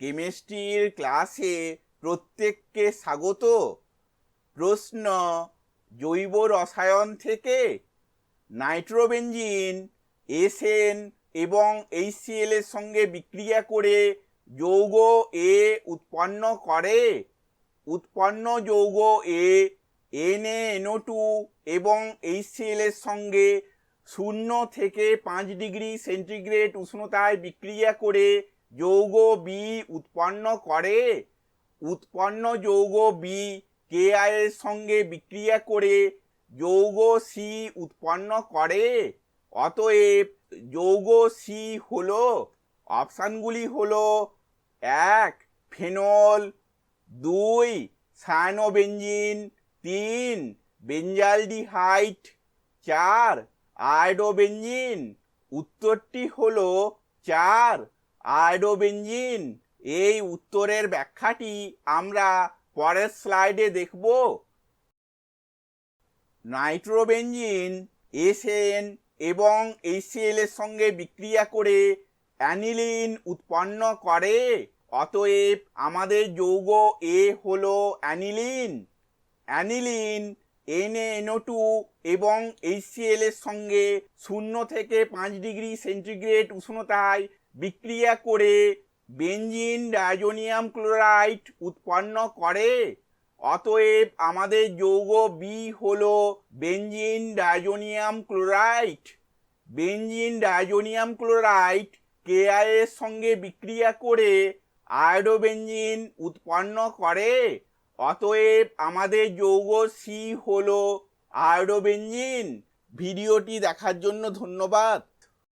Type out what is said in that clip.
কেমিস্ট্রির ক্লাসে প্রত্যেককে স্বাগত। প্রশ্ন, জৈব রসায়ন থেকে নাইট্রোবেনজিন এসএন এবং এইচসিএল এর সঙ্গে বিক্রিয়া করে যৌগ এ উৎপন্ন করে। উৎপন্ন যৌগ এ এনএ টু এবং এইচসিএল এর সঙ্গে শূন্য থেকে পাঁচ ডিগ্রি সেন্টিগ্রেড উষ্ণতায় বিক্রিয়া করে যৌগ বি উৎপন্ন করে। উৎপন্ন যৌগ বি কেআই এর সঙ্গে বিক্রিয়া করে যৌগ সি উৎপন্ন করে। অতএব যৌগ সি হলো, অপশানগুলি হলো এক, ফেনল, দুই, সায়ানোবেঞ্জিন, তিন বেঞ্জালডিহাইড চার, আয়োডোবেঞ্জিন। উত্তরটি হলো চার। আয়োডোবেঞ্জিন এই উত্তরের ব্যাখ্যাটি আমরা পরের স্লাইডে দেখব। নাইট্রোবেঞ্জিন, এসএন এবং এইচসিএল এর সঙ্গে বিক্রিয়া করে অ্যানিলিন উৎপন্ন করে, অতএব আমাদের যৌগ এ হলো অ্যানিলিন। অ্যানিলিন এনএনও টু এবং এইচসিএল এর সঙ্গে শূন্য থেকে পাঁচ ডিগ্রি সেন্টিগ্রেড উষ্ণতায় বিক্রিয়া করে বেঞ্জিন ডায়োজোনিয়াম ক্লোরাইড উৎপন্ন করে। অতএব আমাদের যৌগ বি হল benzene diazonium chloride. Benzene diazonium chloride KI এর সঙ্গে বিক্রিয়া করে আয়োডোবেঞ্জিন উৎপন্ন করে। অতএব আমাদের যৌগ সি হলো আয়োডোবেঞ্জিন ভিডিওটি দেখার জন্য ধন্যবাদ।